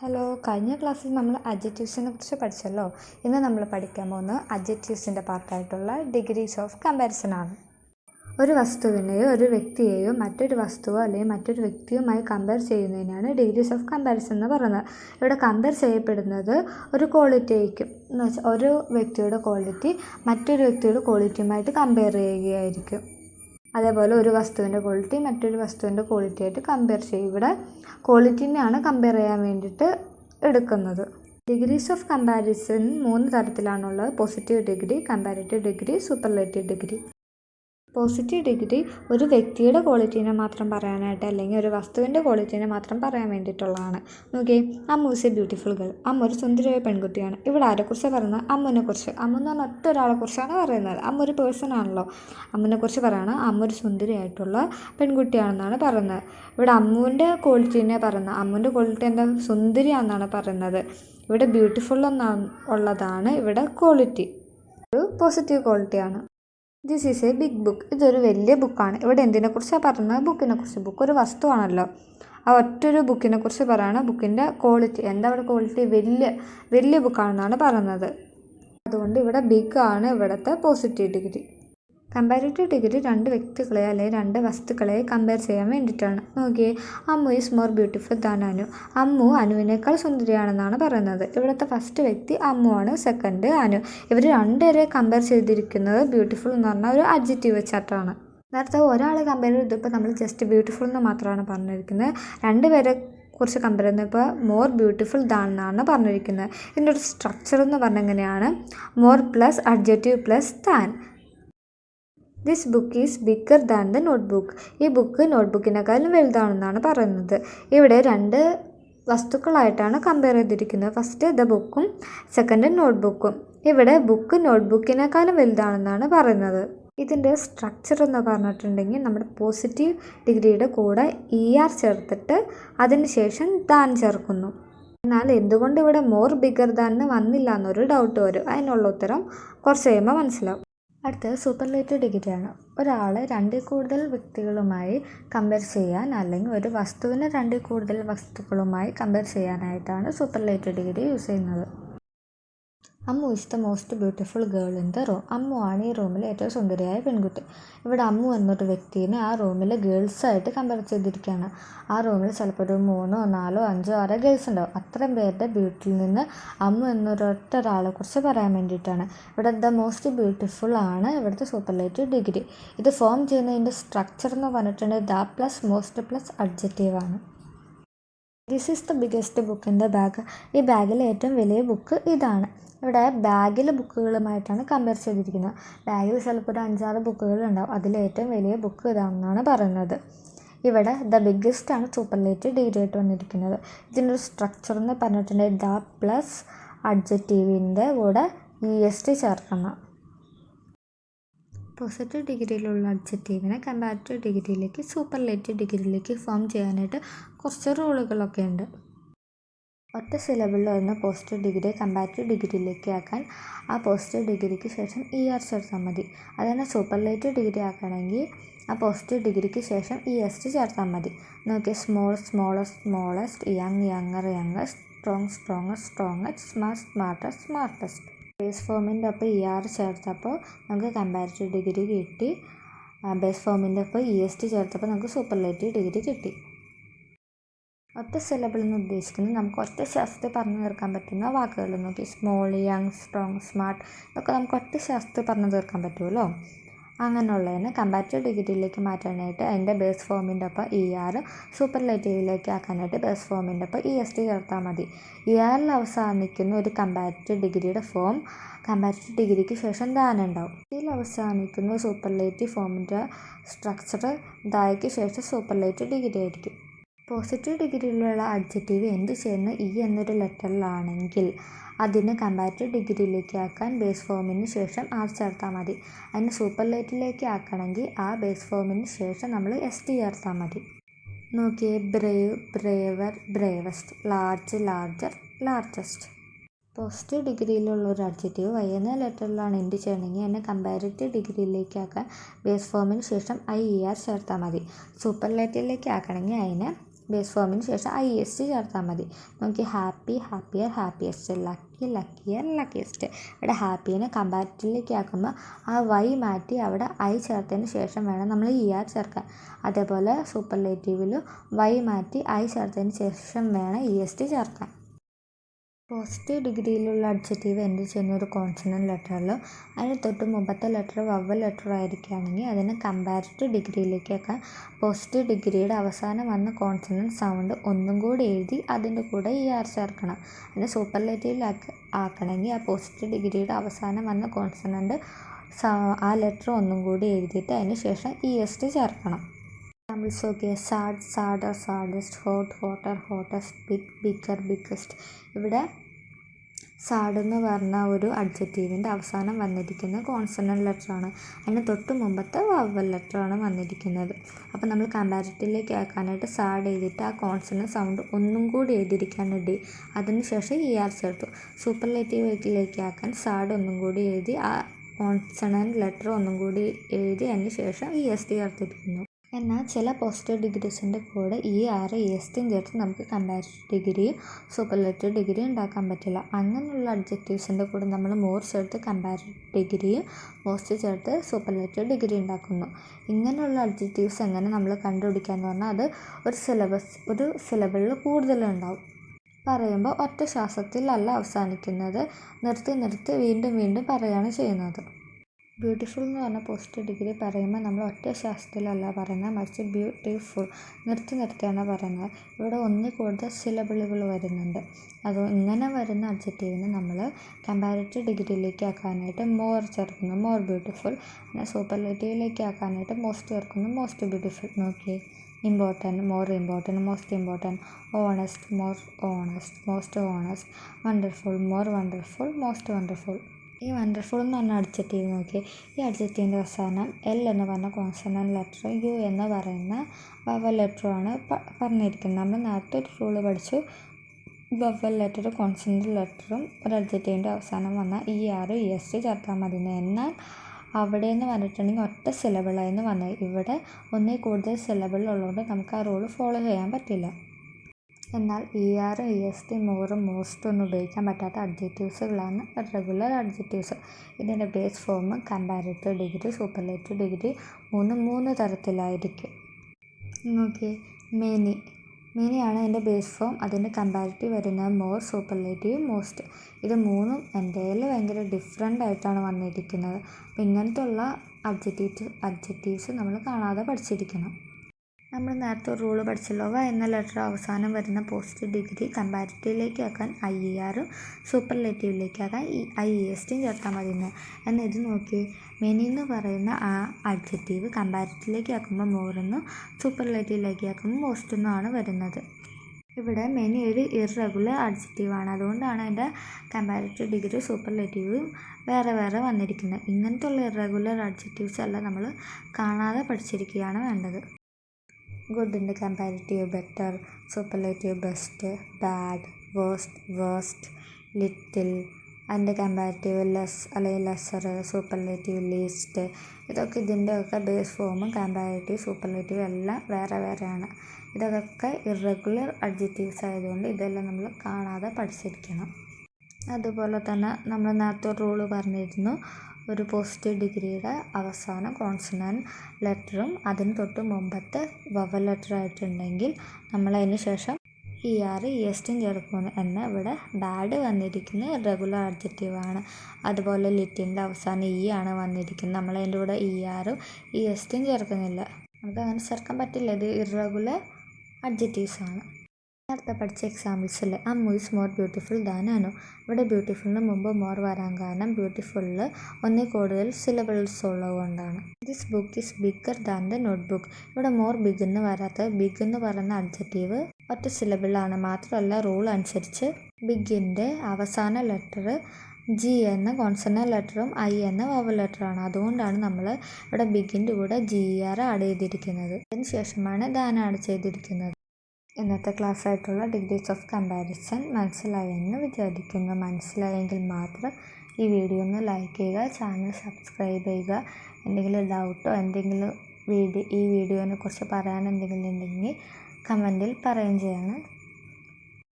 Hello കഴിഞ്ഞ ക്ലാസ്സിൽ നമ്മൾ അഡ്ജക്റ്റീവ്സിനെ കുറിച്ച് പഠിച്ചല്ലോ. ഇന്ന് നമ്മൾ പഠിക്കാൻ പോകുന്നത് അഡ്ജക്റ്റീവ്സിന്റെ പാർട്ടായിട്ടുള്ള ഡിഗ്രീസ് ഓഫ് കമ്പാരിസൺ ആണ്. ഒരു വസ്തുവിനെയോ ഒരു വ്യക്തിയെയോ മറ്റൊരു വസ്തുവോ അല്ലെങ്കിൽ മറ്റൊരു വ്യക്തിയുമായി കമ്പയർ ചെയ്യുന്നതിനാണ് ഡിഗ്രീസ് ഓഫ് കമ്പാരിസൺ എന്ന് പറയുന്നത്. ഇവിടെ കമ്പയർ ചെയ്യപ്പെടുന്നത് ഒരു ക്വാളിറ്റിയായിരിക്കും എന്ന് വെച്ചാൽ ഒരു വ്യക്തിയുടെ ക്വാളിറ്റി മറ്റൊരു വ്യക്തിയുടെ ക്വാളിറ്റിയുമായിട്ട് കമ്പയർ ചെയ്യുകയായിരിക്കും. അതേപോലെ ഒരു വസ്തുവിന്റെ ക്വാളിറ്റി മറ്റൊരു വസ്തുവിന്റെ ക്വാളിറ്റി ആയിട്ട് കമ്പയർ ചെയ്യും. ഇവിടെ ക്വാളിറ്റിനെയാണ് കമ്പയർ ചെയ്യാൻ വേണ്ടിയിട്ട് എടുക്കുന്നത്. ഡിഗ്രീസ് ഓഫ് കമ്പാരിസൺ മൂന്ന് തരത്തിലാണുള്ളത്. Positive degree comparative degree superlative degree positive degree ഒരു വ്യക്തിയുടെ ക്വാളിറ്റീനെ മാത്രം പറയാനായിട്ട് അല്ലെങ്കിൽ ഒരു വസ്തുവിന്റെ ക്വാളിറ്റീനെ മാത്രം പറയാൻ വേണ്ടിയിട്ടുള്ളതാണ്. നോക്കിയേ Ammu is a beautiful girl അമ്മ ഒരു സുന്ദരിയായ പെൺകുട്ടിയാണ്. ഇവിടെ ആരെക്കുറിച്ച് പറയുന്നത്? അമ്മുവിനെ കുറിച്ച് അമ്മ എന്ന് പറഞ്ഞാൽ ഒറ്റ ഒരാളെ കുറിച്ചാണ് പറയുന്നത്. അമ്മ ഒരു പേഴ്സൺ ആണല്ലോ. അമ്മുവിനെ കുറിച്ച് പറയുകയാണ് അമ്മ ഒരു സുന്ദരിയായിട്ടുള്ള പെൺകുട്ടിയാണെന്നാണ് പറയുന്നത്. ഇവിടെ അമ്മുവിന്റെ ക്വാളിറ്റീനെ പറയുന്നത്. അമ്മുവിന്റെ ക്വാളിറ്റി എന്താ? സുന്ദരിയാണെന്നാണ് പറയുന്നത്. ഇവിടെ ബ്യൂട്ടിഫുൾ എന്നാണ് ഉള്ളതാണ് ഇവിടെ ക്വാളിറ്റി ഒരു പോസിറ്റീവ് ക്വാളിറ്റിയാണ് this is a big book ഇതൊരു വലിയ ബുക്കാണ് ഇവിടെ എന്തിനെക്കുറിച്ചാണ് പറയുന്നത് ബുക്കിനെ കുറിച്ച് ബുക്ക് ഒരു വസ്തുവാണല്ലോ. ആ ഒറ്റൊരു ബുക്കിനെക്കുറിച്ച് പറയുകയാണ് ബുക്കിന്റെ ക്വാളിറ്റി എന്താ അവിടെ ക്വാളിറ്റി വലിയ വലിയ ബുക്കാണെന്നാണ് പറയുന്നത്. അതുകൊണ്ട് ഇവിടെ ബിഗ് ആണ്. ഇവിടുത്തെ പോസിറ്റീവ് ഡിഗ്രി കമ്പാരിറ്റീവ് ഡിഗ്രി രണ്ട് വ്യക്തികളെ അല്ലെങ്കിൽ രണ്ട് വസ്തുക്കളെ കമ്പയർ ചെയ്യാൻ വേണ്ടിയിട്ടാണ്. നോക്കിയേ Ammu is more beautiful than Anu. Ammu അനുവിനേക്കാൾ സുന്ദരിയാണെന്നാണ് പറയുന്നത്. ഇവിടുത്തെ ഫസ്റ്റ് വ്യക്തി അമ്മു ആണ് സെക്കൻഡ് അനു. ഇവർ രണ്ടുപേരെ കമ്പയർ ചെയ്തിരിക്കുന്നത് ബ്യൂട്ടിഫുൾ എന്ന് പറഞ്ഞ ഒരു അഡ്ജക്റ്റീവ് വെച്ചിട്ടാണ് നേരത്തെ ഒരാളെ കമ്പയർ ചെയ്തപ്പോൾ നമ്മൾ ജസ്റ്റ് ബ്യൂട്ടിഫുൾ എന്ന് മാത്രമാണ് പറഞ്ഞിരിക്കുന്നത്. രണ്ടുപേരെ കുറിച്ച് കമ്പയർ ചെയ്യുന്നപ്പോൾ മോർ ബ്യൂട്ടിഫുൾ ദാൻ എന്നാണ് പറഞ്ഞിരിക്കുന്നത്. ഇതിന്റെ ഒരു സ്ട്രക്ചർ എന്ന് പറഞ്ഞെങ്ങനെയാണ് more plus adjective plus than this book is bigger than the note book ഈ ബുക്ക് നോട്ട്ബുക്കിനേക്കാളും വലുതാണെന്നാണ് പറയുന്നത്. ഇവിടെ രണ്ട് വസ്തുക്കളായിട്ടാണ് കമ്പയർ ചെയ്തിരിക്കുന്നത്. ഫസ്റ്റ് ദ ബുക്കും സെക്കൻഡ് നോട്ട് ബുക്കും ഇവിടെ ബുക്ക് നോട്ട്ബുക്കിനേക്കാളും വലുതാണെന്നാണ് പറയുന്നത്. ഇതിന്റെ സ്ട്രക്ചർ എന്ന് പറഞ്ഞിട്ടുണ്ടെങ്കിൽ നമ്മുടെ പോസിറ്റീവ് ഡിഗ്രിയുടെ കൂടെ ഇ ആർ ചേർത്തിട്ട് അതിന് ശേഷം ദാൻ ചേർക്കുന്നു. എന്നാൽ എന്തുകൊണ്ട് ഇവിടെ മോർ ബിഗർ ദാൻ വന്നില്ല എന്നൊരു ഡൗട്ട് വരും. അതിനുള്ള ഉത്തരം കുറച്ച് കഴിയുമ്പോൾ മനസ്സിലാവും. അടുത്തത് സൂപ്പർലേറ്റീവ് ആണ്. ഒരാളെ രണ്ടിൽ കൂടുതൽ വ്യക്തികളുമായി കമ്പയർ ചെയ്യാൻ അല്ലെങ്കിൽ ഒരു വസ്തുവിനെ രണ്ടിൽ കൂടുതൽ വസ്തുക്കളുമായി കമ്പയർ ചെയ്യാനായിട്ടാണ് സൂപ്പർലേറ്റീവ് ഡിഗ്രി യൂസ് ചെയ്യുന്നത്. Ammu is the most beautiful girl in the room Ammu ആണ് ഈ റൂമിലെ ഏറ്റവും സുന്ദരിയായ പെൺകുട്ടി. ഇവിടെ അമ്മു എന്നൊരു വ്യക്തിനെ ആ റൂമിലെ ഗേൾസായിട്ട് കമ്പയർ ചെയ്തിരിക്കുകയാണ്. ആ റൂമിൽ ചിലപ്പോൾ ഒരു മൂന്നോ നാലോ അഞ്ചോ ആറോ ഗേൾസ് ഉണ്ടാവും. അത്രയും പേരുടെ ബ്യൂട്ടിയിൽ നിന്ന് അമ്മു എന്നൊരൊറ്റ ഒരാളെ കുറിച്ച് പറയാൻ വേണ്ടിയിട്ടാണ്. ഇവിടെ ദ മോസ്റ്റ് ബ്യൂട്ടിഫുൾ ആണ് ഇവിടുത്തെ സൂപ്പർലേറ്റീവ് ഡിഗ്രി ഇത് ഫോം ചെയ്യുന്നതിന്റെ സ്ട്രക്ചർ എന്ന് പറഞ്ഞിട്ടുണ്ടെങ്കിൽ the plus most plus adjective ആണ്. This is the biggest book in the bag ഈ ബാഗിലെ ഏറ്റവും വലിയ ബുക്ക് ഇതാണ്. ഇവിടെ ബാഗിലെ ബുക്കുകളുമായിട്ടാണ് കമ്പയർ ചെയ്തിരിക്കുന്നത്. ബാഗിൽ ചിലപ്പോൾ ഒരു അഞ്ചാറ് ബുക്കുകൾ ഉണ്ടാവും. അതിൽ ഏറ്റവും വലിയ ബുക്ക് ഇതാണെന്നാണ് പറയുന്നത്. ഇവിടെ ദ ബിഗ്ഗസ്റ്റ് ആണ് സൂപ്പർലേറ്റീവ് ഡിഗ്രി ആയിട്ട് വന്നിരിക്കുന്നത്. ഇതിന്റെ സ്ട്രക്ചർ എന്ന് പറഞ്ഞിട്ടുണ്ടെങ്കിൽ ദ പ്ലസ് അഡ്ജക്റ്റീവിന്റെ കൂടെ ഇ എസ് ടി ചേർക്കണം. പോസിറ്റീവ് ഡിഗ്രിയിലുള്ള അഡ്ജക്റ്റീവിനെ കമ്പാരിറ്റീവ് ഡിഗ്രിയിലേക്ക് സൂപ്പർലേറ്റീവ് ഡിഗ്രിയിലേക്ക് ഫോം ചെയ്യാനായിട്ട് കുറച്ച് റൂളുകളൊക്കെ ഉണ്ട്. ഒറ്റ സിലബിളിൽ വരുന്ന പോസിറ്റീവ് ഡിഗ്രി കമ്പാരിറ്റീവ് ഡിഗ്രിയിലേക്ക് ആക്കാൻ ആ പോസിറ്റീവ് ഡിഗ്രിക്ക് ശേഷം ഇ ആർ ചേർത്താൽ മതി. അതന്നെ സൂപ്പർലേറ്റീവ് ഡിഗ്രി ആക്കണമെങ്കിൽ ആ പോസിറ്റീവ് ഡിഗ്രിക്ക് ശേഷം ഇ എസ് ടി ചേർത്താൽ മതി. നോക്കിയാൽ small smaller smallest young younger youngest strong stronger strongest smart smarter smartest base ഫോമിന്റെ ഒപ്പം ഇ ആർ ചേർത്തപ്പോൾ നമുക്ക് കമ്പാരിറ്റീവ് ഡിഗ്രി കിട്ടി. ബേസ് ഫോമിന്റെ ഒപ്പം ഇ എസ് ടി ചേർത്തപ്പോൾ നമുക്ക് സൂപ്പർലേറ്റീവ് ഡിഗ്രി കിട്ടി. ഒറ്റ സിലബിൾ എന്ന് ഉദ്ദേശിക്കുന്നത് നമുക്ക് ഒറ്റ ശാസ്ത്രത്തിൽ പറഞ്ഞു തീർക്കാൻ പറ്റുന്ന വാക്കുകൾ നോക്കി. സ്മോൾ യങ് സ്ട്രോങ് സ്മാർട്ട് ഇതൊക്കെ നമുക്ക് ഒറ്റ ശാസ്ത്രത്തിൽ പറഞ്ഞു തീർക്കാൻ പറ്റുമല്ലോ. അങ്ങനെയുള്ളതിന് കമ്പാരിറ്റീവ് ഡിഗ്രിയിലേക്ക് മാറ്റാനായിട്ട് അതിന്റെ ബേസ് ഫോമിന്റെ ഒപ്പം ഇ ആർ സൂപ്പർലേറ്റീവിലേക്ക് ആക്കാനായിട്ട് ബേസ് ഫോമിന്റെ ഒപ്പം ഇ എസ് ടി ചേർത്താൽ മതി. ഇ ആറിൽ അവസാനിക്കുന്ന ഒരു കമ്പാരിറ്റീവ് ഡിഗ്രിയുടെ ഫോം കമ്പാരിറ്റീവ് ഡിഗ്രിക്ക് ശേഷം ദാനം ഉണ്ടാവും. ഇതിൽ അവസാനിക്കുന്ന സൂപ്പർലേറ്റീവ് ഫോമിന്റെ സ്ട്രക്ചർ ദായക്ക് ശേഷം സൂപ്പർലേറ്റീവ് ഡിഗ്രി ആയിരിക്കും. പോസിറ്റീവ് ഡിഗ്രിയിലുള്ള അഡ്ജക്റ്റീവ് എന്ത് ചെയ്യുന്ന? ഇ എന്നൊരു ലെറ്ററിലാണെങ്കിൽ അതിന് കമ്പാരിറ്റീവ് ഡിഗ്രിയിലേക്ക് ആക്കാൻ ബേസ് ഫോമിന് ശേഷം ആർ ചേർത്താൽ മതി. അതിന് സൂപ്പർലേറ്റിലേക്ക് ആക്കണമെങ്കിൽ ആ ബേസ് ഫോമിന് ശേഷം നമ്മൾ എസ് ടി ചേർത്താൽ മതി. നോക്കിയേ brave braver bravest large larger largest positive ഡിഗ്രിയിലുള്ള ഒരു അഡ്ജക്റ്റീവ് വൈ എന്ന ലെറ്ററിലാണ് എന്ത് ചെയ്യണമെങ്കിൽ എന്നെ കമ്പാരിറ്റീവ് ഡിഗ്രിയിലേക്ക് ആക്കാൻ ബേസ് ഫോമിന് ശേഷം ഐ ഇ ആർ ചേർത്താൽ മതി. സൂപ്പർലേറ്റീവിലേക്ക് ആക്കണമെങ്കിൽ അതിനെ ബേസ് ഫോമിന് ശേഷം ഐ എസ് ടി ചേർത്താൽ മതി. നോക്കി happy happier happiest lucky luckier luckiest ഇവിടെ ഹാപ്പിയെ കമ്പാരിറ്റീവിലേക്ക് ആക്കുമ്പോൾ ആ വൈ മാറ്റി അവിടെ ഐ ചേർത്തതിന് ശേഷം വേണം നമ്മൾ ഇ ആർ ചേർക്കാൻ. അതേപോലെ സൂപ്പർലേറ്റീവിലും വൈ മാറ്റി ഐ ചേർത്തതിന് ശേഷം വേണം ഇ എസ് ടി ചേർക്കാൻ. പോസിറ്റീവ് ഡിഗ്രിയിലുള്ള അഡ്ജക്റ്റീവ് എൻഡ് ചെയ്യുന്ന ഒരു കോൺസണന്റ് ലെറ്ററിൽ അതിന് തൊട്ട് മുമ്പത്തെ ലെറ്റർ വവ്വൽ ലെറ്റർ ആയിരിക്കുകയാണെങ്കിൽ അതിന് കമ്പാരിറ്റീവ് ഡിഗ്രിയിലേക്കൊക്കെ പോസിറ്റീവ് ഡിഗ്രിയുടെ അവസാനം വന്ന കോൺസണന്റ് സൗണ്ട് ഒന്നും കൂടി എഴുതി അതിന്റെ കൂടെ ഇ ആർ ചേർക്കണം. അതിനെ സൂപ്പർലേറ്റീവിലാക്കി ആക്കണമെങ്കിൽ ആ പോസിറ്റീവ് ഡിഗ്രിയുടെ അവസാനം വന്ന കോൺസണന്റ് ആ ലെറ്റർ ഒന്നും കൂടി എഴുതിയിട്ട് അതിന് ശേഷം ഇ എസ് ടി ചേർക്കണം. Examples okay sad sadder saddest hot hotter hottest big bigger biggest ഇവിടെ സാഡ് എന്ന് പറഞ്ഞ ഒരു അഡ്ജക്റ്റീവിന്റെ അവസാനം വന്നിരിക്കുന്ന കോൺസണന്റ് ലെറ്ററാണ് അതിന് തൊട്ട് മുമ്പത്തെ വവൽ ലെറ്ററാണ് വന്നിരിക്കുന്നത്. അപ്പോൾ നമ്മൾ കമ്പാരിറ്റീവിലേക്ക് ആക്കാനായിട്ട് സാഡ് എഴുതിയിട്ട് ആ കോൺസണന്റ് സൗണ്ട് ഒന്നും കൂടി എഴുതിയിരിക്കാണ് അതിനുശേഷം അതിന് ശേഷം ഇ ആർ ചേർത്തു. സൂപ്പർലേറ്റീവിലേക്ക് ആക്കാൻ സാഡ് ഒന്നും കൂടി എഴുതി ആ കോൺസണന്റ് ലെറ്റർ ഒന്നും കൂടി എഴുതി അതിന് ശേഷം ഇ എസ് ടി ചേർത്തിരിക്കുന്നു. എന്നാൽ ചില പോസിറ്റീവ് ഡിഗ്രീസിന്റെ കൂടെ ഈ ആറ് ടിയും ചേർത്ത് നമുക്ക് കമ്പാരിറ്റീവ് ഡിഗ്രിയും സൂപ്പർലേറ്റീവ് ഡിഗ്രിയും ഉണ്ടാക്കാൻ പറ്റില്ല. അങ്ങനെയുള്ള അഡ്ജക്റ്റീവ്സിന്റെ കൂടെ നമ്മൾ മോർ ചേർത്ത് കമ്പാരിറ്റീവ് ഡിഗ്രിയും മോസ്റ്റ് ചേർത്ത് സൂപ്പർലേറ്റീവ് ഡിഗ്രി ഉണ്ടാക്കുന്നു. ഇങ്ങനെയുള്ള അഡ്ജക്റ്റീവ്സ് എങ്ങനെ നമ്മൾ കണ്ടുപിടിക്കാന്ന് പറഞ്ഞാൽ അത് ഒരു സിലബസ് ഒരു സിലബിളിൽ കൂടുതലുണ്ടാവും പറയുമ്പോൾ ഒറ്റ ശ്വാസത്തിലല്ല അവസാനിക്കുന്നത്. നിർത്തി നിർത്തി വീണ്ടും വീണ്ടും പറയുകയാണ് ചെയ്യുന്നത്. ബ്യൂട്ടിഫുൾ എന്ന് പറഞ്ഞ പോസ്റ്റ് ഡിഗ്രി പറയുമ്പോൾ നമ്മൾ ഒറ്റ ശാസ്ത്രത്തിലല്ല പറയുന്നത് മറിച്ച് ബ്യൂട്ടിഫുൾ നിർത്തി നിർത്തിയാണ് പറയുന്നത്. ഇവിടെ ഒന്നിൽ കൂടുതൽ സിലബിളുകൾ വരുന്നുണ്ട്. അത് ഇങ്ങനെ വരുന്ന അഡ്ജക്റ്റീവിന് നമ്മൾ കമ്പാരിറ്റീവ് ഡിഗ്രിയിലേക്ക് ആക്കാനായിട്ട് മോർ ചേർക്കുന്നു. മോർ ബ്യൂട്ടിഫുൾ പിന്നെ സൂപ്പർലേറ്റീവിലേക്ക് ആക്കാനായിട്ട് മോസ്റ്റ് ചേർക്കുന്നു. മോസ്റ്റ് ബ്യൂട്ടിഫുൾ നോക്കിയേ. Important more important most important honest more honest most honest wonderful more wonderful most wonderful ഈ വണ്ടർഫുൾ എന്ന് പറഞ്ഞ അഡ്ജക്റ്റീവ് നോക്കി ഈ അഡ്ജക്റ്റീവിന്റെ അവസാനം എൽ എന്ന് പറഞ്ഞ കോൺസണന്റ് ലെറ്റർ യു എന്ന് പറയുന്ന വവൽ ലെറ്ററുമാണ് പറഞ്ഞിരിക്കുന്നത്. നമ്മൾ നേരത്തെ ഒരു റൂൾ പഠിച്ചു. വവൽ ലെറ്റർ കോൺസണന്റ് ലെറ്ററും ഒരു അഡ്ജക്റ്റീവിന്റെ അവസാനം വന്ന E R E S T ചേർത്താൽ മതി. എന്നാൽ അവിടെ നിന്ന് പറഞ്ഞിട്ടുണ്ടെങ്കിൽ ഒറ്റ സിലബിളായിരുന്നു വന്നത്. ഇവിടെ ഒന്നിൽ കൂടുതൽ സിലബിളുള്ളതുകൊണ്ട് നമുക്ക് ആ റൂൾ ഫോളോ ചെയ്യാൻ പറ്റില്ല. എന്നാൽ E R E S T മോറും മോസ്റ്റും ഒന്നും ഉപയോഗിക്കാൻ പറ്റാത്ത അഡ്ജക്റ്റീവ്സുകളാണ് റെഗുലർ അഡ്ജക്റ്റീവ്സ് ഇതിന്റെ base form comparative degree superlative degree മൂന്ന് മൂന്ന് തരത്തിലായിരിക്കും. നോക്കി മെനി മെനിയാണ് അതിന്റെ ബേസ് ഫോം അതിന്റെ കമ്പാരിറ്റീവ് വരുന്നത് മോർ സൂപ്പർലേറ്റീവ് മോസ്റ്റ് ഇത് മൂന്നും എന്റെ ഭയങ്കര ഡിഫറെന്റ് ആയിട്ടാണ് വന്നിരിക്കുന്നത്. അപ്പം ഇങ്ങനത്തെ ഉള്ള അബ്ജക്റ്റീവ് അബ്ജക്റ്റീവ്സ് നമ്മൾ കാണാതെ പഠിച്ചിരിക്കണം. നമ്മൾ നേരത്തെ ഒരു റൂൾ പഠിച്ചല്ലോ. വ എന്ന ലെറ്റർ അവസാനം വരുന്ന പോസ്റ്റ് ഡിഗ്രി കമ്പാരിറ്റീവിലേക്ക് ആക്കാൻ ഐ ഇ ആറും സൂപ്പർലേറ്റീവിലേക്ക് ആക്കാൻ ഈ ഐ ഇ എസ് ടിയും ചേർത്താൽ മതി എന്ന്. എന്നാൽ ഇത് നോക്കി മെനി എന്ന് പറയുന്ന ആ അഡ്ജക്റ്റീവ് കമ്പാരിറ്റീവിലേക്ക് ആക്കുമ്പോൾ മോറെന്നും സൂപ്പർലേറ്റീവിലേക്ക് ആക്കുമ്പോൾ മോസ്റ്റ് എന്നുമാണ് വരുന്നത്. ഇവിടെ മെനി ഒരു ഇറഗുലർ അഡ്ജക്റ്റീവാണ് അതുകൊണ്ടാണ് അതിന്റെ കമ്പാരിറ്റീവ് ഡിഗ്രി സൂപ്പർലേറ്റീവും വേറെ വേറെ വന്നിരിക്കുന്നത്. ഇങ്ങനത്തെ ഉള്ള ഇറഗുലർ അഡ്ജക്റ്റീവ്സ് എല്ലാം നമ്മൾ കാണാതെ പഠിച്ചിരിക്കുകയാണ് വേണ്ടത്. ഗുഡിന്റെ comparative better superlative best bad worst worst little അതിന്റെ കമ്പാരിറ്റീവ് ലെസ് അല്ലെങ്കിൽ ലെസ്സർ സൂപ്പർലേറ്റീവ് ലീസ്റ്റ് ഇതൊക്കെ ഇതിന്റെയൊക്കെ ബേസ് ഫോമും കമ്പാരിറ്റീവ് സൂപ്പർലേറ്റീവ് എല്ലാം വേറെ വേറെയാണ്. ഇതൊക്കെ ഇറഗുലർ അഡ്ജക്റ്റീവ്സ് ആയതുകൊണ്ട് ഇതെല്ലാം നമ്മൾ കാണാതെ പഠിച്ചിരിക്കണം. അതുപോലെ തന്നെ നമ്മൾ നേരത്തെ റൂൾ പറഞ്ഞിരുന്നു ഒരു പോസ്റ്റ് ഡിഗ്രിയുടെ അവസാന കോൺസണന്റ് ലെറ്ററും അതിന് തൊട്ട് മുമ്പത്തെ വവൽ ലെറ്റർ ആയിട്ടുണ്ടെങ്കിൽ നമ്മൾ അതിന് ശേഷം ഇ ആർ ഇ എസ് ടിയും ചേർക്കുന്നു എന്നാൽ ഇവിടെ ബാഡ് വന്നിരിക്കുന്ന റെഗുലർ അഡ്ജക്റ്റീവാണ് അതുപോലെ ലിറ്റിന്റെ അവസാനം ഇ ആണ് വന്നിരിക്കുന്നത്. നമ്മൾ അതിന്റെ കൂടെ ഇ ആറും ഇ എസ് ടിയും ചേർക്കുന്നില്ല. നമുക്ക് അങ്ങനെ ചേർക്കാൻ പറ്റില്ല. ഇത് ഇറഗുലർ അഡ്ജക്റ്റീവ്സ് ആണ്. നേരത്തെ പഠിച്ച എക്സാമ്പിൾസിൽ Ammu is more beautiful than Anu. ഇവിടെ ബ്യൂട്ടിഫുളിന് മുമ്പ് മോർ വരാൻ കാരണം ബ്യൂട്ടിഫുള്ളിൽ ഒന്നിൽ കൂടുതൽ സിലബിൾസ് ഉള്ളതുകൊണ്ടാണ്. This book is bigger than the note book ഇവിടെ മോർ ബിഗ് എന്ന് വരാത്ത ബിഗ് എന്ന് പറയുന്ന അഡ്ജക്റ്റീവ് ഒറ്റ സിലബിളാണ് മാത്രമല്ല റൂൾ അനുസരിച്ച് ബിഗിന്റെ അവസാന ലെറ്റർ ജി എന്ന കോൺസണ ലെറ്ററും ഐ എന്ന വവൽ ലെറ്ററാണ് അതുകൊണ്ടാണ് നമ്മൾ ഇവിടെ ബിഗിന്റെ കൂടെ ജി ആർ ആഡ് ചെയ്തിരിക്കുന്നത്. അതിന് ശേഷമാണ് ദാൻ ആഡ് ചെയ്തിരിക്കുന്നത്. ഇന്നത്തെ ക്ലാസ്സായിട്ടുള്ള ഡിഗ്രീസ് ഓഫ് കമ്പാരിസൺ മനസ്സിലായെന്ന് വിചാരിക്കുന്നു. മനസ്സിലായെങ്കിൽ മാത്രം ഈ വീഡിയോ ഒന്ന് ലൈക്ക് ചെയ്യുക ചാനൽ സബ്സ്ക്രൈബ് ചെയ്യുക. എന്തെങ്കിലും ഡൗട്ടോ എന്തെങ്കിലും വീഡിയോ ഈ വീഡിയോനെ കുറിച്ച് പറയാൻ എന്തെങ്കിലും ഉണ്ടെങ്കിൽ കമന്റിൽ പറയുകയും ചെയ്യണം.